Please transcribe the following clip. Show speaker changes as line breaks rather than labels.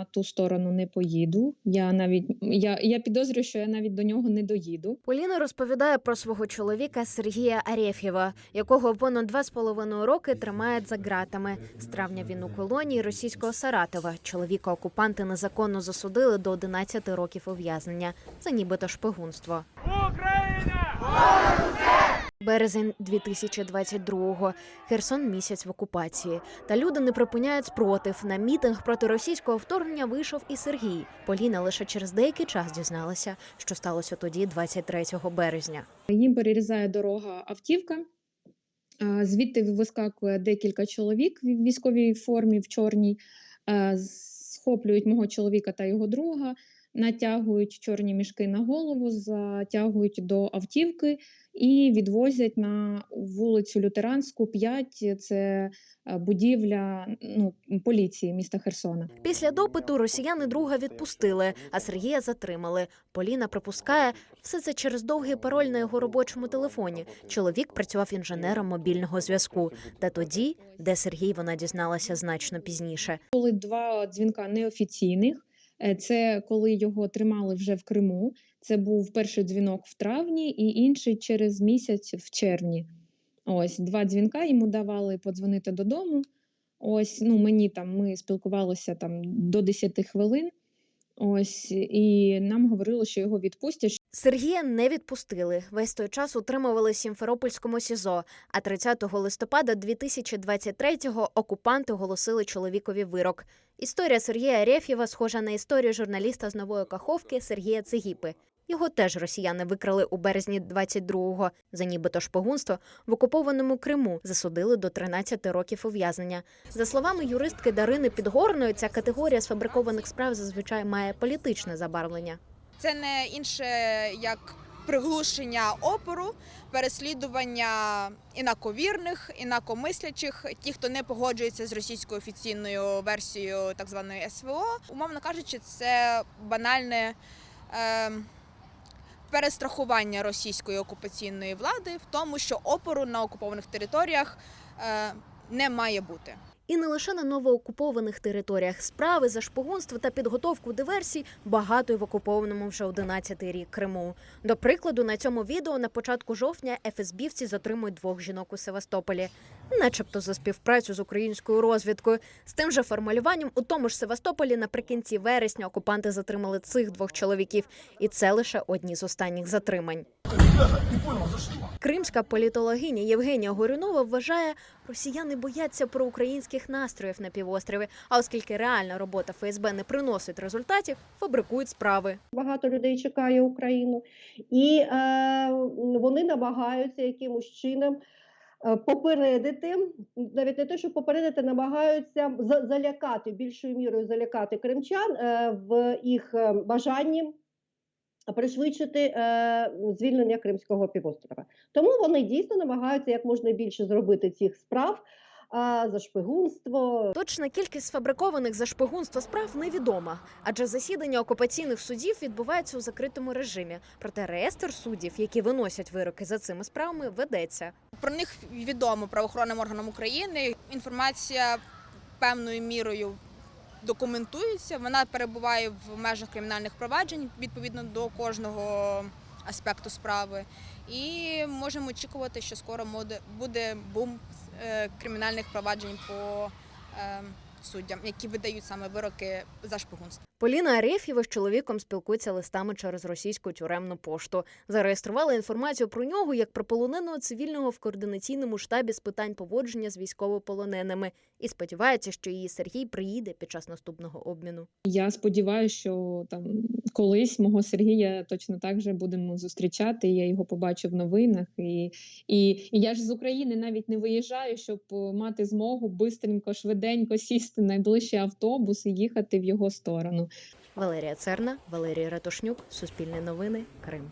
на ту сторону не поїду. Я навіть я, я підозрюю, що я навіть до нього не доїду.
Поліна розповідає про свого чоловіка Сергія Арєфєва, якого понад два з половиною роки тримають за ґратами. З травня він у колонії російського Саратова. Чоловіка окупанти незаконно засудили до 11 років ув'язнення за нібито шпигунство. Березень 2022-го. Херсон місяць в окупації. Та люди не припиняють спротив. На мітинг проти російського вторгнення вийшов і Сергій. Поліна лише через деякий час дізналася, що сталося тоді, 23 березня.
Їм перерізає дорога автівка. Звідти вискакує декілька чоловік в військовій формі в чорній, схоплюють мого чоловіка та його друга, натягують чорні мішки на голову, затягують до автівки і відвозять на вулицю Лютеранську 5. Це будівля ну, поліції міста Херсона.
Після допиту росіяни друга відпустили, а Сергія затримали. Поліна припускає все це через довгий пароль на його робочому телефоні. Чоловік працював інженером мобільного зв'язку. Та тоді, де Сергій вона дізналася значно пізніше.
Були два дзвінка неофіційних. Е, Це коли його тримали вже в Криму. Це був перший дзвінок в травні і інший через місяць в червні. Ось два дзвінка йому давали подзвонити додому. Ось, ну мені там ми спілкувалися там до 10 хвилин. Ось, і нам говорили, що його відпустять,
Сергія не відпустили. Весь той час утримували Сімферопольському СІЗО. А 30 листопада 2023-го окупанти оголосили чоловікові вирок. Історія Сергія Рефєва схожа на історію журналіста з нової Каховки Сергія Цигіпи. Його теж росіяни викрали у березні 22-го за нібито шпигунство в окупованому Криму. Засудили до 13 років ув'язнення. За словами юристки Дарини Підгорної, ця категорія сфабрикованих справ зазвичай має політичне забарвлення.
Це не інше як приглушення опору, переслідування інаковірних, інакомислячих, ті, хто не погоджується з російською офіційною версією так званої СВО. Умовно кажучи, це банальне. Е, Перестрахування російської окупаційної влади в тому, що опору на окупованих територіях е, не має бути.
І не лише на новоокупованих територіях справи за шпигунство та підготовку диверсій багато й в окупованому вже 11-й рік Криму. До прикладу, на цьому відео на початку жовтня ФСБівці затримують двох жінок у Севастополі, начебто за співпрацю з українською розвідкою. З тим же формулюванням у тому ж Севастополі наприкінці вересня окупанти затримали цих двох чоловіків, і це лише одні з останніх затримань. Кримська політологиня Євгенія Горюнова вважає, росіяни бояться проукраїнських настроїв на півострові. А оскільки реальна робота ФСБ не приносить результатів, фабрикують справи.
багато людей чекає Україну, і е, вони намагаються якимось чином е, попередити, навіть не те, що попередити, намагаються за- залякати більшою мірою залякати кримчан е, в їх е, бажанні. Пришвидшити е, звільнення Кримського півострова. Тому вони дійсно намагаються як можна більше зробити цих справ а, за шпигунство,
Точна кількість сфабрикованих за шпигунство справ невідома, адже засідання окупаційних судів відбувається у закритому режимі. Проте реєстр суддів, які виносять вироки за цими справами, ведеться.
Про них відомо правоохоронним органам України. Інформація певною мірою документується. Вона перебуває в межах кримінальних проваджень відповідно до кожного аспекту справи. І можемо очікувати, що скоро буде- бум е, кримінальних проваджень по е, суддям, які видають саме вироки за шпигунство.
Поліна Арефєва з чоловіком спілкується листами через російську тюремну пошту. Зареєструвала інформацію про нього як про полоненого цивільного в координаційному штабі з питань поводження з військовополоненими і сподівається, що її Сергій приїде під час наступного обміну.
Я сподіваюся, що там колись мого Сергія точно так же будемо зустрічати. Я його побачу в новинах. І, і, і я ж з України навіть не виїжджаю, щоб е, мати змогу бистренько, швиденько сісти в найближчий автобус і їхати в його сторону.
Валерія Церна, Валерій Ратушнюк, Суспільне новини, Крим.